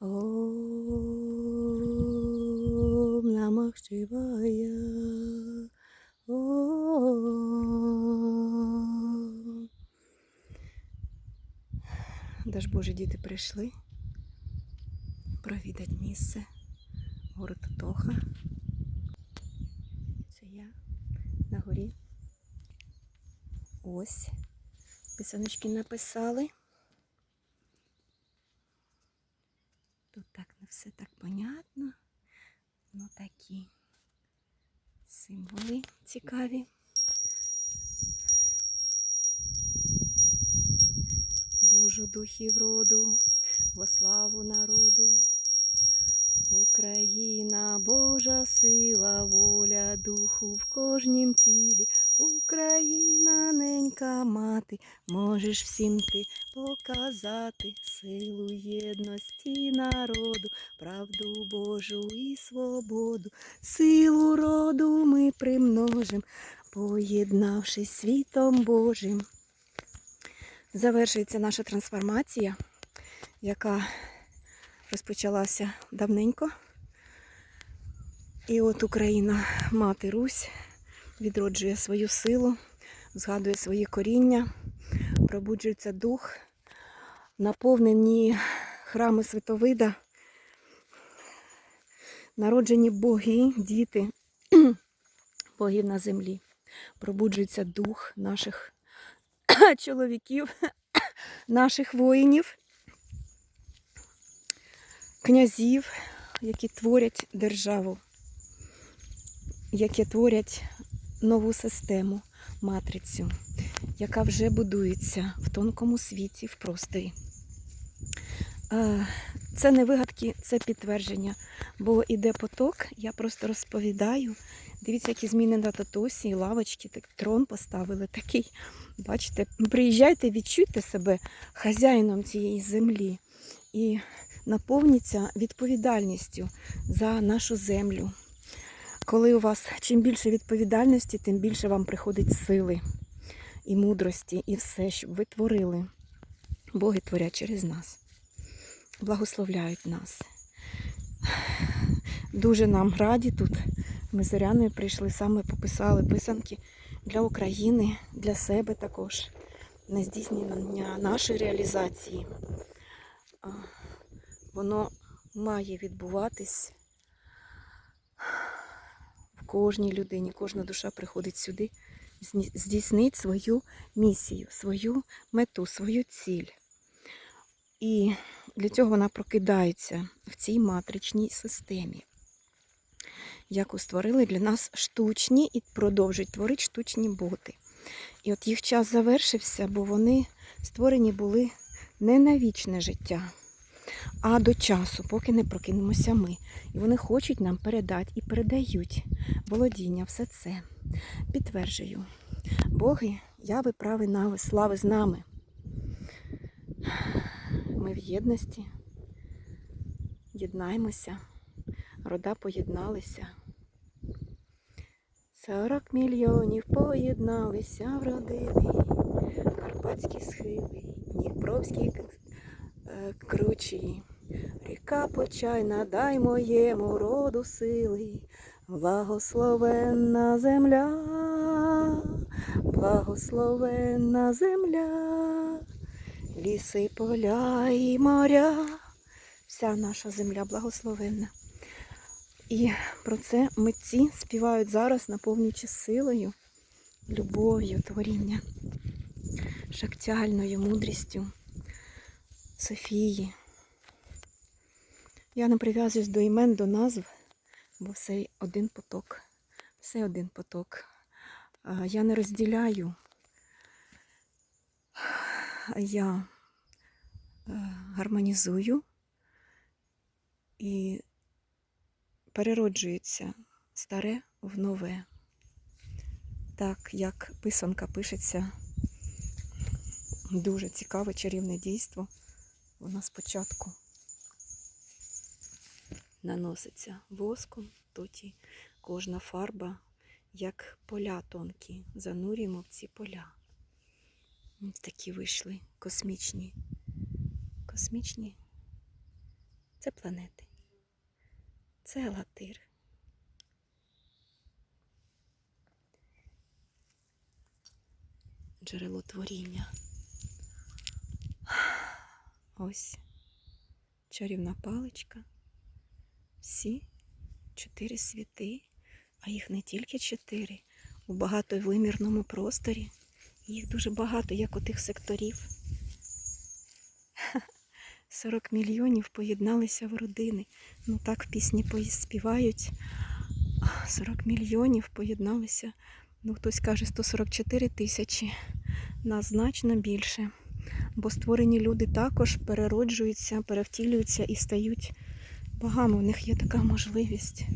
Ом Намах Шивая. Ом. Даж Боже, діти прийшли провідати місце. Город Тоха. Це я на горі. Ось. Писаночки написали. Тут так не все так понятно. Ну такі символи цікаві. Божу духів роду, во славу народу. Україна, Божа сила, воля духу в кожнім тілі. Україна, ненька мати, можеш всім ти показати силу єдності народу, правду Божу і свободу, силу роду ми примножим, поєднавшись світом Божим. Завершується наша трансформація, яка розпочалася давненько. І от Україна, мати Русь, відроджує свою силу, згадує свої коріння, пробуджується дух, наповнені храми Святовида, народжені боги, діти, богів на землі. Пробуджується дух наших чоловіків, наших воїнів, князів, які творять державу, які творять нову систему, матрицю, яка вже будується в тонкому світі, в просторі. Е, Це не вигадки, це підтвердження, бо іде поток, я просто розповідаю. Дивіться, які зміни на татусі, лавочки, так трон поставили такий. Бачите, приїжджайте, відчуйте себе хазяїном цієї землі і наповніться відповідальністю за нашу землю. Коли у вас чим більше відповідальності, тим більше вам приходить сили і мудрості, і все, щоб ви творили. Боги творять через нас, благословляють нас. Дуже нам раді тут. Ми з Зоряною прийшли, саме пописали писанки для України, для себе також, на здійснення нашої реалізації. Воно має відбуватись в кожній людині. Кожна душа приходить сюди, здійснить свою місію, свою мету, свою ціль. І для цього вона прокидається в цій матричній системі яку створили для нас штучні і продовжують творити штучні боти. І от їх час завершився, бо вони створені були не на вічне життя, а до часу, поки не прокинемося ми. І вони хочуть нам передати і передають володіння, все це. Підтверджую. Боги, яви, прави, нави, слави з нами. Ми в єдності. Єднаймося рода поєдналися. Сорок мільйонів поєдналися в родини, Карпатські схили, Дніпровські е, кручі, ріка почайна, дай моєму роду сили, благословенна земля, благословенна земля, ліси, поля і моря, вся наша земля благословенна. І про це митці співають зараз, наповнюючи силою, любов'ю, творіння, шактяльною мудрістю Софії. Я не прив'язуюсь до імен, до назв, бо все один поток. Все один поток. Я не розділяю. Я е, гармонізую і перероджується старе в нове. Так як писанка пишеться, дуже цікаве чарівне дійство. Вона спочатку наноситься воском, тоді кожна фарба, як поля тонкі, занурюємо в ці поля. Ось такі вийшли космічні. Космічні Це планети. Це Алатир. Джерело творіння. Ось чарівна паличка. Всі чотири світи, а їх не тільки чотири. У багатовимірному просторі. Їх дуже багато, як у тих секторів. 40 мільйонів поєдналися в родини. Ну так в пісні співають. 40 мільйонів поєдналися. Ну, хтось каже 144 тисячі. Нас значно більше. Бо створені люди також перероджуються, перевтілюються і стають богами. У них є така можливість,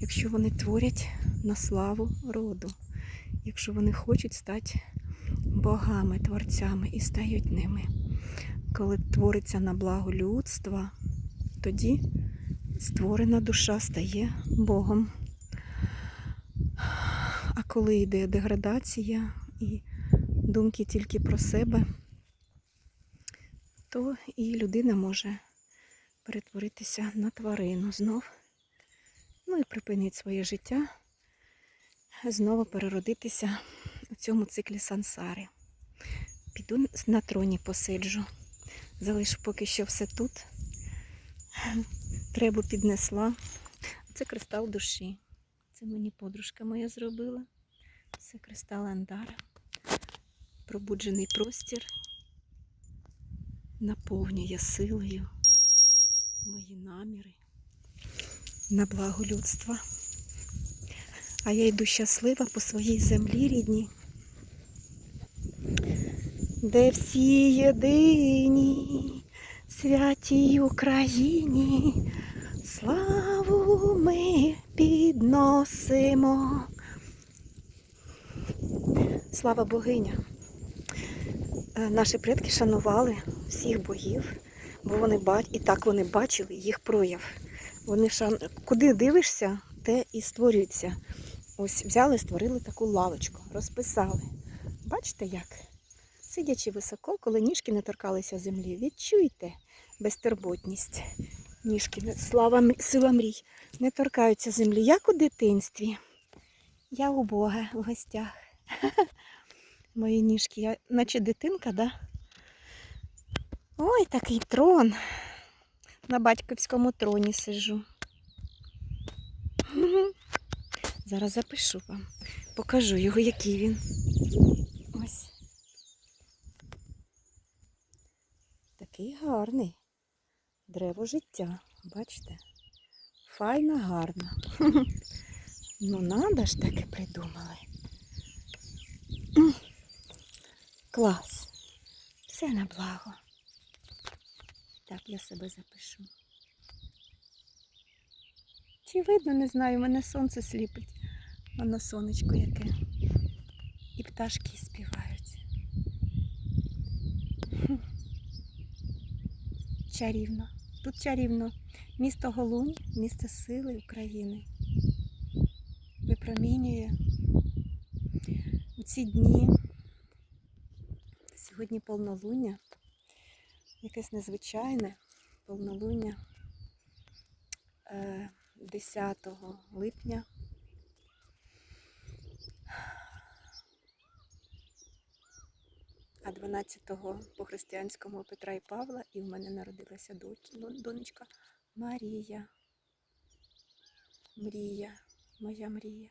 якщо вони творять на славу роду, якщо вони хочуть стати богами, творцями і стають ними. Коли твориться на благо людства, тоді створена душа стає Богом. А коли йде деградація і думки тільки про себе, то і людина може перетворитися на тварину знов. Ну і припинить своє життя, знову переродитися у цьому циклі сансари. Піду на троні посиджу. Залишу поки що все тут. Требу піднесла. Це кристал душі. Це мені подружка моя зробила. Це кристал Андара. Пробуджений простір наповнює силою мої наміри на благо людства. А я йду щаслива по своїй землі рідній, де всі єдині святій Україні, славу ми підносимо. Слава богиня! Е, Наші предки шанували всіх богів, бо вони бач... і так вони бачили їх прояв. Вони шан... Куди дивишся, те і створюється. Ось взяли, створили таку лавочку, розписали. Бачите як? Сидячи високо, коли ніжки не торкалися землі, відчуйте безтурботність. Ніжки, слава, сила мрій, не торкаються землі, як у дитинстві. Я у Бога в гостях. Мої ніжки, я наче дитинка, да? Ой, такий трон. На батьківському троні сижу. Зараз запишу вам. Покажу його, який він. Ось. Такий гарний. Древо життя. Бачите? Файна, гарна. Ну, надо ж таке придумали. Клас. Все на благо. Так, я себе запишу. Чи видно, не знаю, мене сонце сліпить. Воно сонечко яке. І пташки співають. Чарівно. Тут чарівно. Місто Голунь, місце сили України. Випромінює у ці дні. Сьогодні повнолуння, якесь незвичайне повнолуння е, 10 липня. А 12-го по християнському Петра і Павла, і в мене народилася донечка Марія. Мрія, моя мрія.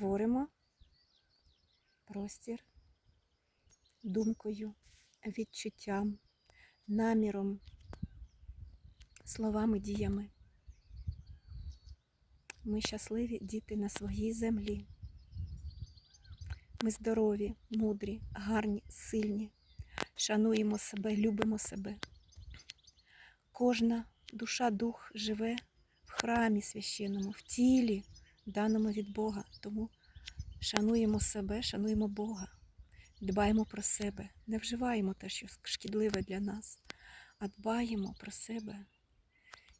Творимо простір думкою, відчуттям, наміром, словами, діями. Ми щасливі діти на своїй землі. Ми здорові, мудрі, гарні, сильні. Шануємо себе, любимо себе. Кожна душа, дух живе в храмі священному, в тілі, даному від Бога. Тому шануємо себе, шануємо Бога, дбаємо про себе, не вживаємо те, що шкідливе для нас, а дбаємо про себе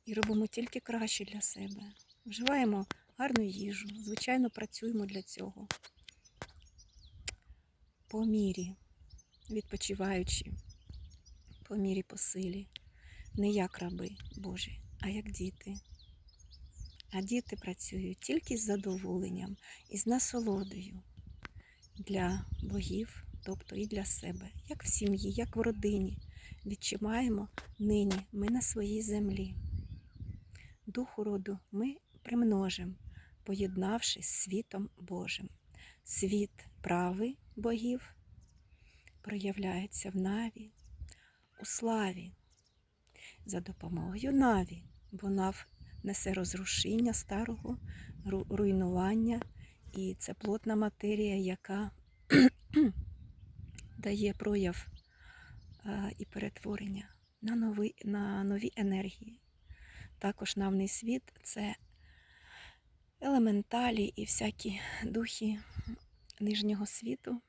і робимо тільки краще для себе. Вживаємо гарну їжу, звичайно, працюємо для цього. по мірі, відпочиваючи, по мірі по силі, не як раби Божі, а як діти. А діти працюють тільки з задоволенням і з насолодою для богів, тобто і для себе, як в сім'ї, як в родині. Відчуваємо нині ми на своїй землі. Духу роду ми примножимо, поєднавшись з світом Божим. Світ прави богів проявляється в Наві, у славі, за допомогою Наві, бо Нав несе розрушіння старого, руйнування, і це плотна матерія, яка дає прояв е, і перетворення на нові, на нові енергії. Також навний світ це елементалі і всякі духи нижнього світу.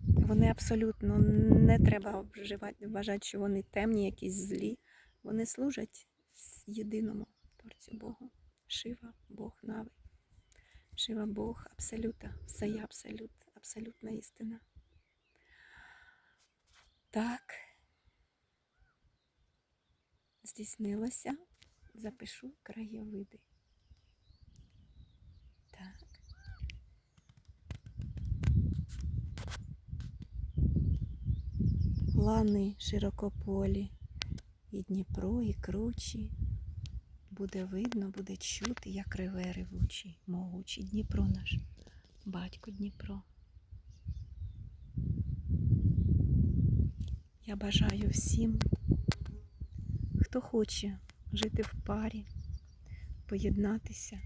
Вони абсолютно не треба вживати, вважати, що вони темні, якісь злі. Вони служать єдиному Творцю Богу. Шива, Бог Нави. Шива Бог абсолюта, все є абсолют, абсолютна істина. Так. Здійснилося. Запишу краєвиди. Так. Лани широкополі, і Дніпро, і кручі. Буде видно, буде чути, як реве ревучий, могучий Дніпро наш, батько Дніпро. Я бажаю всім, хто хоче жити в парі, поєднатися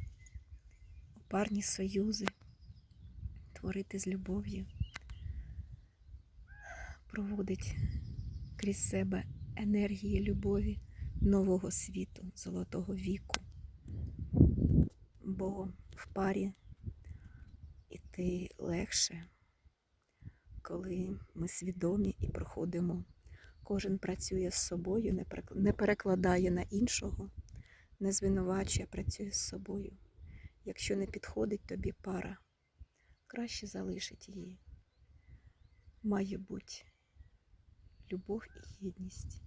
у парні союзи, творити з любов'ю, проводить крізь себе енергії любові нового світу, золотого віку. Бо в парі іти легше, коли ми свідомі і проходимо. Кожен працює з собою, не перекладає на іншого, не звинувачує, працює з собою. Якщо не підходить тобі пара, краще залишить її. Має бути любов і єдність.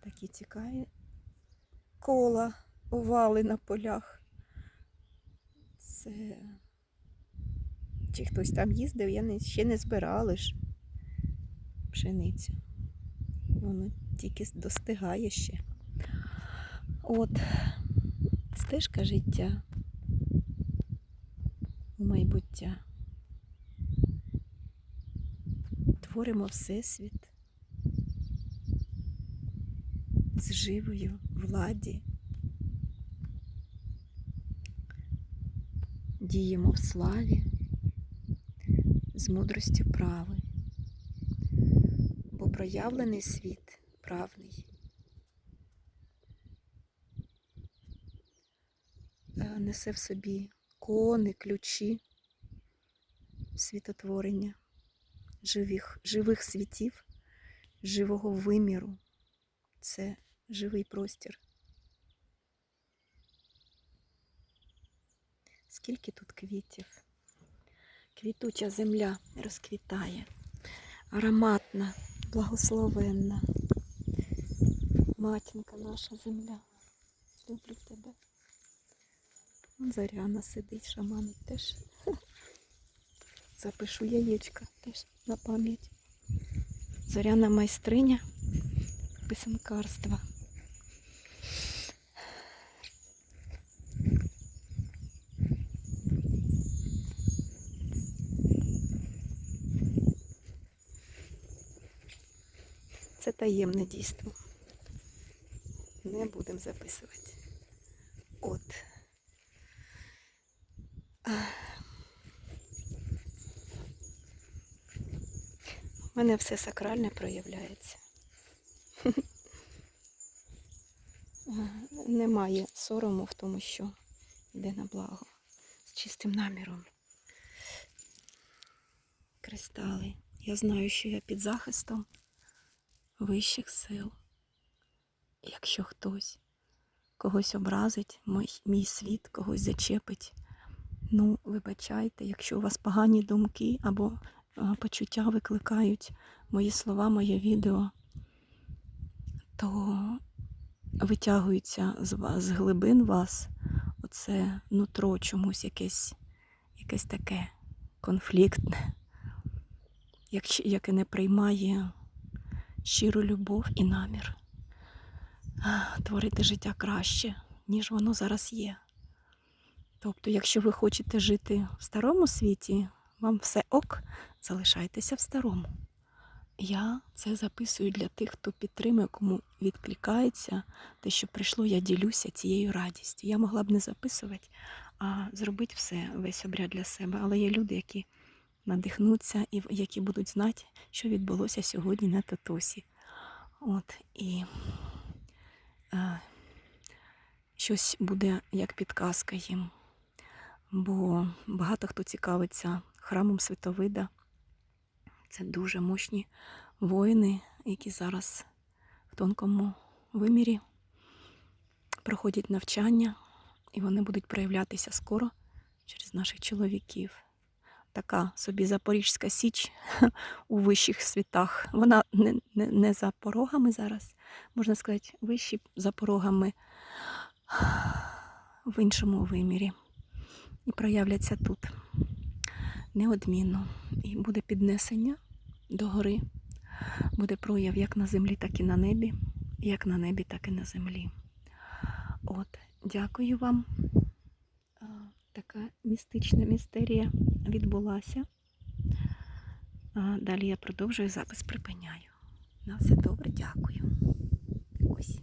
Такі цікаві кола, овали на полях. Це чи хтось там їздив, я не, ще не збирала ж пшеницю. Воно тільки достигає ще. От стежка життя у майбуття. Творимо Всесвіт з живою владі. Діємо в славі з мудростю прави, бо проявлений світ правний. е, Несе в собі кони, ключі світотворення живих, живих світів, живого виміру. Це живий простір. Скільки тут квітів? Квітуча земля розквітає, ароматна, благословенна. Матінка наша земля. Люблю тебе. Заряна сидить, шаманить теж. Запишу яєчка теж на пам'ять. Зоряна майстриня писанкарства. Це таємне дійство. Не будемо записувати. От. У мене все сакральне проявляється. Немає сорому в тому, що йде на благо з чистим наміром. Кристали. Я знаю, що я під захистом вищих сил. Якщо хтось когось образить, мій, мій світ когось зачепить, Ну, вибачайте, якщо у вас погані думки або почуття викликають мої слова, моє відео, то витягується з, вас, з глибин вас оце нутро чомусь якесь, якесь таке конфліктне, яке не приймає щиру любов і намір творити життя краще, ніж воно зараз є. Тобто, якщо ви хочете жити в старому світі, вам все ок, залишайтеся в старому. Я це записую для тих, хто підтримує, кому відкликається те, що прийшло, я ділюся цією радістю. Я могла б не записувати, а зробити все, весь обряд для себе. Але є люди, які надихнуться і які будуть знати, що відбулося сьогодні на Тотосі. От і е, щось буде як підказка їм. Бо багато хто цікавиться храмом Святовида. Це дуже мощні воїни, які зараз в тонкому вимірі проходять навчання, і вони будуть проявлятися скоро через наших чоловіків. Така собі Запорізька Січ у вищих світах. Вона не, не, не за порогами зараз, можна сказати, вищі за порогами в іншому вимірі. І проявляться тут неодмінно. І буде піднесення до гори. Буде прояв як на землі, так і на небі, як на небі, так і на землі. От, дякую вам. Така містична містерія відбулася. А, Далі я продовжую запис припиняю. На все добре, дякую. Ось.